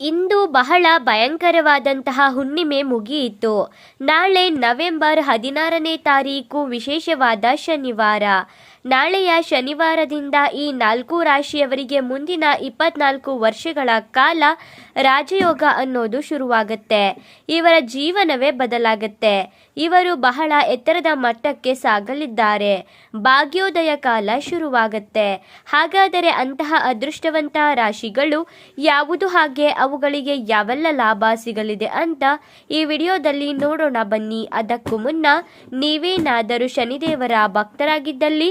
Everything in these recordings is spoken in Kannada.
ಇಂದು ಬಹಳ ಭಯಂಕರವಾದಂತಹ ಹುಣ್ಣಿಮೆ ಮುಗಿಯಿತು. ನಾಳೆ ನವೆಂಬರ್ ಹದಿನಾರನೇ ತಾರೀಕು ವಿಶೇಷವಾದ ಶನಿವಾರ. ನಾಳೆಯ ಶನಿವಾರದಿಂದ ಈ ನಾಲ್ಕು ರಾಶಿಯವರಿಗೆ ಮುಂದಿನ ಇಪ್ಪತ್ನಾಲ್ಕು ವರ್ಷಗಳ ಕಾಲ ರಾಜಯೋಗ ಅನ್ನೋದು ಶುರುವಾಗುತ್ತೆ. ಇವರ ಜೀವನವೇ ಬದಲಾಗುತ್ತೆ. ಇವರು ಬಹಳ ಎತ್ತರದ ಮಟ್ಟಕ್ಕೆ ಸಾಗಲಿದ್ದಾರೆ. ಭಾಗ್ಯೋದಯ ಕಾಲ ಶುರುವಾಗುತ್ತೆ. ಹಾಗಾದರೆ ಅಂತಹ ಅದೃಷ್ಟವಂತ ರಾಶಿಗಳು ಯಾವುದು ಹಾಗೆ ಅವುಗಳಿಗೆ ಯಾವೆಲ್ಲ ಲಾಭ ಸಿಗಲಿದೆ ಅಂತ ಈ ವಿಡಿಯೋದಲ್ಲಿ ನೋಡೋಣ ಬನ್ನಿ. ಅದಕ್ಕೂ ಮುನ್ನ ನೀವೇನಾದರೂ ಶನಿದೇವರ ಭಕ್ತರಾಗಿದ್ದಲ್ಲಿ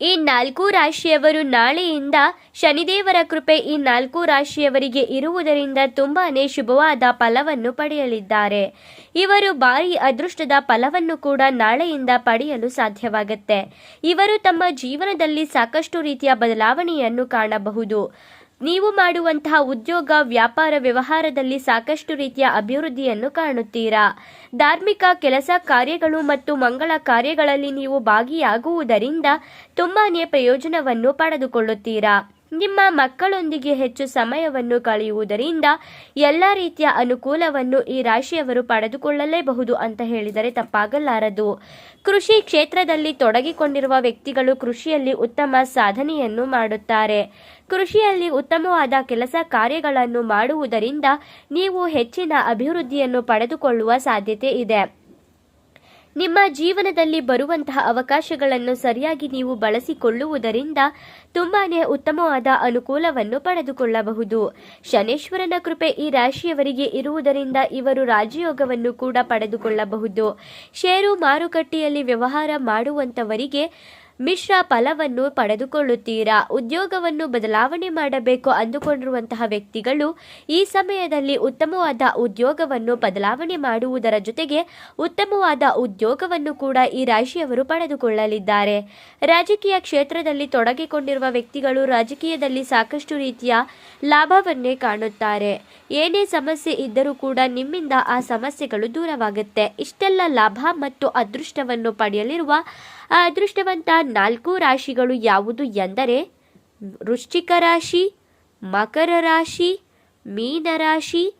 ಈ ನಾಲ್ಕು ರಾಶಿಯವರು ನಾಳೆಯಿಂದ ಶನಿದೇವರ ಕೃಪೆ ಈ ನಾಲ್ಕು ರಾಶಿಯವರಿಗೆ ಇರುವುದರಿಂದ ತುಂಬಾನೇ ಶುಭವಾದ ಫಲವನ್ನು ಪಡೆಯಲಿದ್ದಾರೆ. ಇವರು ಭಾರಿ ಅದೃಷ್ಟದ ಫಲವನ್ನು ಕೂಡ ನಾಳೆಯಿಂದ ಪಡೆಯಲು ಸಾಧ್ಯವಾಗುತ್ತೆ. ಇವರು ತಮ್ಮ ಜೀವನದಲ್ಲಿ ಸಾಕಷ್ಟು ರೀತಿಯ ಬದಲಾವಣೆಯನ್ನು ಕಾಣಬಹುದು. ನೀವು ಮಾಡುವಂತಹ ಉದ್ಯೋಗ, ವ್ಯಾಪಾರ ವ್ಯವಹಾರದಲ್ಲಿ ಸಾಕಷ್ಟು ರೀತಿಯ ಅಭಿವೃದ್ಧಿಯನ್ನು ಕಾಣುತ್ತೀರಾ? ಧಾರ್ಮಿಕ ಕೆಲಸ ಕಾರ್ಯಗಳು ಮತ್ತು ಮಂಗಳ ಕಾರ್ಯಗಳಲ್ಲಿ ನೀವು ಭಾಗಿಯಾಗುವುದರಿಂದ ತುಂಬಾನೇ ಪ್ರಯೋಜನವನ್ನು ಪಡೆದುಕೊಳ್ಳುತ್ತೀರಾ? ನಿಮ್ಮ ಮಕ್ಕಳೊಂದಿಗೆ ಹೆಚ್ಚು ಸಮಯವನ್ನು ಕಳೆಯುವುದರಿಂದ ಎಲ್ಲ ರೀತಿಯ ಅನುಕೂಲವನ್ನು ಈ ರಾಶಿಯವರು ಪಡೆದುಕೊಳ್ಳಲೇಬಹುದು ಅಂತ ಹೇಳಿದರೆ ತಪ್ಪಾಗಲಾರದು. ಕೃಷಿ ಕ್ಷೇತ್ರದಲ್ಲಿ ತೊಡಗಿಕೊಂಡಿರುವ ವ್ಯಕ್ತಿಗಳು ಕೃಷಿಯಲ್ಲಿ ಉತ್ತಮ ಸಾಧನೆಯನ್ನು ಮಾಡುತ್ತಾರೆ. ಕೃಷಿಯಲ್ಲಿ ಉತ್ತಮವಾದ ಕೆಲಸ ಕಾರ್ಯಗಳನ್ನು ಮಾಡುವುದರಿಂದ ನೀವು ಹೆಚ್ಚಿನ ಅಭಿವೃದ್ಧಿಯನ್ನು ಪಡೆದುಕೊಳ್ಳುವ ಸಾಧ್ಯತೆ ಇದೆ. ನಿಮ್ಮ ಜೀವನದಲ್ಲಿ ಬರುವಂತಹ ಅವಕಾಶಗಳನ್ನು ಸರಿಯಾಗಿ ನೀವು ಬಳಸಿಕೊಳ್ಳುವುದರಿಂದ ತುಂಬಾನೇ ಉತ್ತಮವಾದ ಅನುಕೂಲವನ್ನು ಪಡೆದುಕೊಳ್ಳಬಹುದು. ಶನೇಶ್ವರನ ಕೃಪೆ ಈ ರಾಶಿಯವರಿಗೆ ಇರುವುದರಿಂದ ಇವರು ರಾಜಯೋಗವನ್ನು ಕೂಡ ಪಡೆದುಕೊಳ್ಳಬಹುದು. ಷೇರು ಮಾರುಕಟ್ಟೆಯಲ್ಲಿ ವ್ಯವಹಾರ ಮಾಡುವಂತವರಿಗೆ ಮಿಶ್ರ ಫಲವನ್ನು ಪಡೆದುಕೊಳ್ಳುತ್ತೀರಾ? ಉದ್ಯೋಗವನ್ನು ಬದಲಾವಣೆ ಮಾಡಬೇಕು ಅಂದುಕೊಂಡಿರುವಂತಹ ವ್ಯಕ್ತಿಗಳು ಈ ಸಮಯದಲ್ಲಿ ಉತ್ತಮವಾದ ಉದ್ಯೋಗವನ್ನು ಬದಲಾವಣೆ ಮಾಡುವುದರ ಜೊತೆಗೆ ಉತ್ತಮವಾದ ಉದ್ಯೋಗವನ್ನು ಕೂಡ ಈ ರಾಶಿಯವರು ಪಡೆದುಕೊಳ್ಳಲಿದ್ದಾರೆ. ರಾಜಕೀಯ ಕ್ಷೇತ್ರದಲ್ಲಿ ತೊಡಗಿಕೊಂಡಿರುವ ವ್ಯಕ್ತಿಗಳು ರಾಜಕೀಯದಲ್ಲಿ ಸಾಕಷ್ಟು ರೀತಿಯ ಲಾಭವನ್ನೇ ಕಾಣುತ್ತಾರೆ. ಏನೇ ಸಮಸ್ಯೆ ಇದ್ದರೂ ಕೂಡ ನಿಮ್ಮಿಂದ ಆ ಸಮಸ್ಯೆಗಳು ದೂರವಾಗುತ್ತೆ. ಇಷ್ಟೆಲ್ಲ ಲಾಭ ಮತ್ತು ಅದೃಷ್ಟವನ್ನು ಪಡೆಯಲಿರುವ ಅದೃಷ್ಟವಂತ ನಾಲ್ಕು ರಾಶಿಗಳು ಯಾವುದು ಎಂದರೆ ವೃಶ್ಚಿಕ ರಾಶಿ, ಮಕರ ರಾಶಿ, ಮೀನ ರಾಶಿ,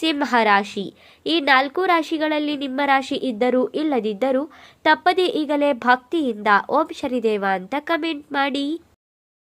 ಸಿಂಹ ರಾಶಿ. ಈ ನಾಲ್ಕು ರಾಶಿಗಳಲ್ಲಿ ನಿಮ್ಮ ರಾಶಿ ಇದ್ದರೂ ಇಲ್ಲದಿದ್ದರೂ ತಪ್ಪದೇ ಈಗಲೇ ಭಕ್ತಿಯಿಂದ ಓಂ ಶರಿದೇವ ಅಂತ ಕಮೆಂಟ್ ಮಾಡಿ.